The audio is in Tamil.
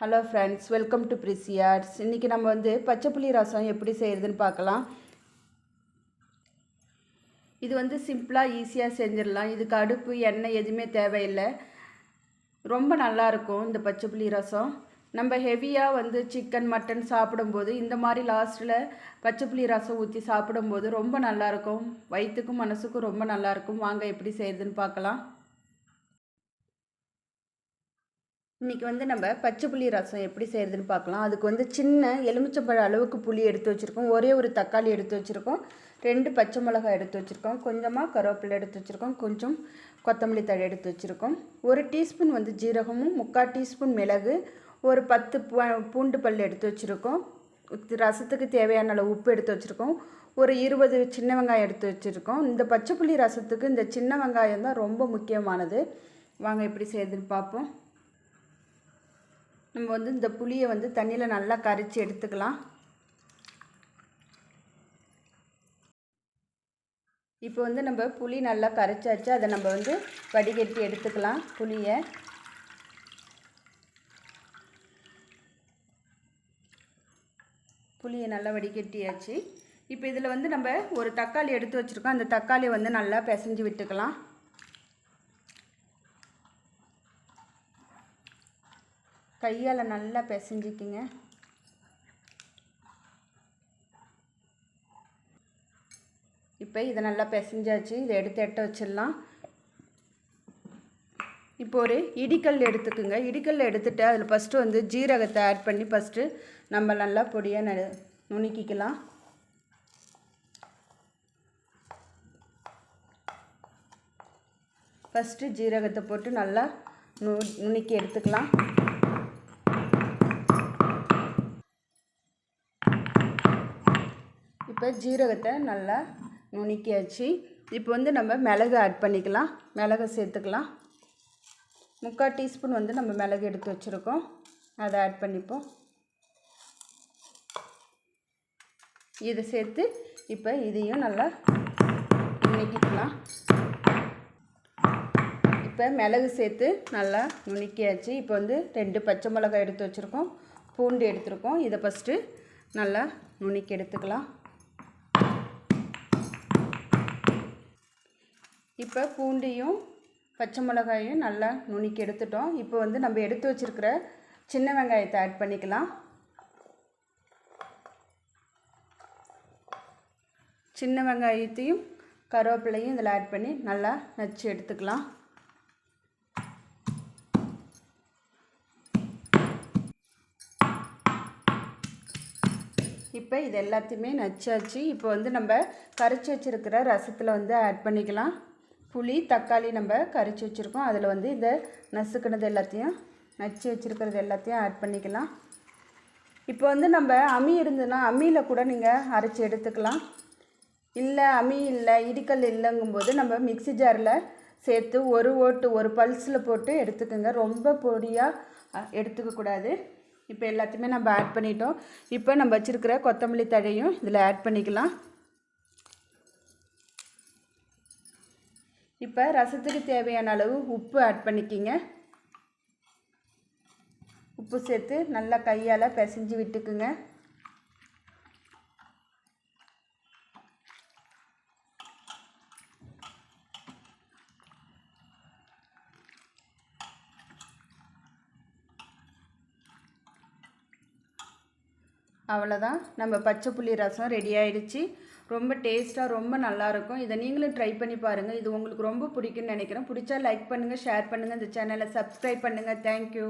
ஹலோ ஃப்ரெண்ட்ஸ் வெல்கம் டு பிரிசியார்ஸ் இன்றைக்கி நம்ம வந்து பச்சை புளி ரசம் எப்படி செய்கிறதுன்னு பார்க்கலாம். இது வந்து சிம்பிளாக ஈஸியாக செஞ்சிடலாம். இதுக்கு அடுப்பு எண்ணெய் எதுவுமே தேவையில்லை. ரொம்ப நல்லாயிருக்கும் இந்த பச்சை புளி ரசம். நம்ம ஹெவியாக வந்து சிக்கன் மட்டன் சாப்பிடும்போது இந்த மாதிரி லாஸ்ட்டில் பச்சை புளி ரசம் ஊற்றி சாப்பிடும்போது ரொம்ப நல்லாயிருக்கும் வயிற்றுக்கும் மனசுக்கும் ரொம்ப நல்லாயிருக்கும் வாங்க எப்படி செய்கிறதுன்னு பார்க்கலாம். இன்றைக்கி வந்து நம்ம பச்சை புளி ரசம் எப்படி செய்கிறதுன்னு பார்க்கலாம். அதுக்கு வந்து சின்ன எலுமிச்சம்பழ அளவுக்கு புளி எடுத்து வச்சுருக்கோம். ஒரே ஒரு தக்காளி எடுத்து வச்சுருக்கோம். ரெண்டு பச்சை மிளகாய் எடுத்து வச்சுருக்கோம். கொஞ்சமாக கருவேப்பிலை எடுத்து வச்சுருக்கோம். கொஞ்சம் கொத்தமல்லி தழை எடுத்து வச்சுருக்கோம். ஒரு டீஸ்பூன் வந்து ஜீரகமும் முக்கால் டீஸ்பூன் மிளகு ஒரு பத்து பூண்டு பல் எடுத்து வச்சுருக்கோம். ரசத்துக்கு தேவையான அளவு உப்பு எடுத்து வச்சுருக்கோம். ஒரு இருபது சின்ன வெங்காயம் எடுத்து வச்சுருக்கோம். இந்த பச்சை புளி ரசத்துக்கு இந்த சின்ன வெங்காயம் தான் ரொம்ப முக்கியமானது. வாங்க எப்படி செய்யுதுன்னு பார்ப்போம். நம்ம வந்து இந்த புளியை வந்து தண்ணியில் நல்லா கரைச்சி எடுத்துக்கலாம். இப்போ வந்து நம்ம புளி நல்லா கரைச்சாச்சு. அதை நம்ம வந்து வடிகட்டி எடுத்துக்கலாம் புளியை. புளியை நல்லா வடிகட்டியாச்சு. இப்போ இதில் வந்து நம்ம ஒரு தக்காளி எடுத்து வச்சுருக்கோம். அந்த தக்காளியை வந்து நல்லா பிசைஞ்சு விட்டுக்கலாம். கையால் நல்லா பிசைஞ்சிக்கிங்க. இப்போ இதை நல்லா பிசைஞ்சாச்சு. இதை எடுத்து எட்ட வச்சிடலாம். இப்போ ஒரு இடிக்கல் எடுத்துக்குங்க. இடிக்கல் எடுத்துகிட்டு அதில் ஃபஸ்ட்டு வந்து ஜீரகத்தை ஆட் பண்ணி ஃபஸ்ட்டு நம்ம நல்லா பொடியாக ந நுணுக்கிக்கலாம். ஃபஸ்ட்டு ஜீரகத்தை போட்டு நல்லா நு நுணுக்கி எடுத்துக்கலாம். இப்போ ஜீரகத்தை நல்லா நுணுக்கியாச்சு. இப்போ வந்து நம்ம மிளகு ஆட் பண்ணிக்கலாம். மிளகு சேர்த்துக்கலாம். முக்கால் டீஸ்பூன் வந்து நம்ம மிளகு எடுத்து வச்சுருக்கோம். அதை ஆட் பண்ணிப்போம். இதை சேர்த்து இப்போ இதையும் நல்லா நுணுக்கிக்கலாம். இப்போ மிளகு சேர்த்து நல்லா நுணுக்கியாச்சு. இப்போ வந்து ரெண்டு பச்சை மிளகாய் எடுத்து வச்சுருக்கோம். பூண்டு எடுத்துருக்கோம். இதை ஃபஸ்ட்டு நல்லா நுணுக்கி எடுத்துக்கலாம். இப்போ பூண்டையும் பச்சை மிளகாயும் நல்லா நுணுக்கி எடுத்துட்டோம். இப்போ வந்து நம்ம எடுத்து வச்சுருக்கிற சின்ன வெங்காயத்தை ஆட் பண்ணிக்கலாம். சின்ன வெங்காயத்தையும் கருவேப்பிலையும் இதில் ஆட் பண்ணி நல்லா நச்சு எடுத்துக்கலாம். இப்போ இது எல்லாத்தையுமே நச்சாச்சு. இப்போ வந்து நம்ம கரைச்சி வச்சுருக்கிற ரசத்தில் வந்து ஆட் பண்ணிக்கலாம். புளி தக்காளி நம்ம கரைச்சி வச்சுருக்கோம். அதில் வந்து இந்த நசுக்கினது எல்லாத்தையும் நச்சு வச்சுருக்கிறது எல்லாத்தையும் ஆட் பண்ணிக்கலாம். இப்போ வந்து நம்ம அம்மி இருந்ததுன்னா அம்மியில் கூட நீங்கள் அரைச்சி எடுத்துக்கலாம். இல்லை அம்மி இல்லை இடிக்கல் இல்லைங்கும்போது நம்ம மிக்சி ஜாரில் சேர்த்து ஒரு ஓட்டு ஒரு பல்ஸில் போட்டு எடுத்துக்கோங்க. ரொம்ப பொடியாக எடுத்துக்கக்கூடாது இப்போ எல்லாத்தையுமே நம்ம ஆட் பண்ணிட்டோம். இப்போ நம்ம வச்சுருக்கிற கொத்தமல்லி தழையும் இதில் ஆட் பண்ணிக்கலாம். இப்போ ரசத்துக்கு தேவையான அளவு உப்பு ஆட் பண்ணிக்கிங்க. உப்பு சேர்த்து நல்லா கையால் பிசைஞ்சு விட்டுக்குங்க. அவ்வளோதான் நம்ம பச்சை புளி ரசம் ரெடி ஆயிடுச்சு. ரொம்ப டேஸ்ட்டாக ரொம்ப நல்லாயிருக்கும் இதை நீங்களும் ட்ரை பண்ணி பாருங்கள் இது உங்களுக்கு ரொம்ப பிடிக்கும்னு நினைக்கிறேன். பிடிச்சா லைக் பண்ணுங்கள் ஷேர் பண்ணுங்கள் இந்த சேனலை சப்ஸ்கிரைப் பண்ணுங்கள் தேங்க்யூ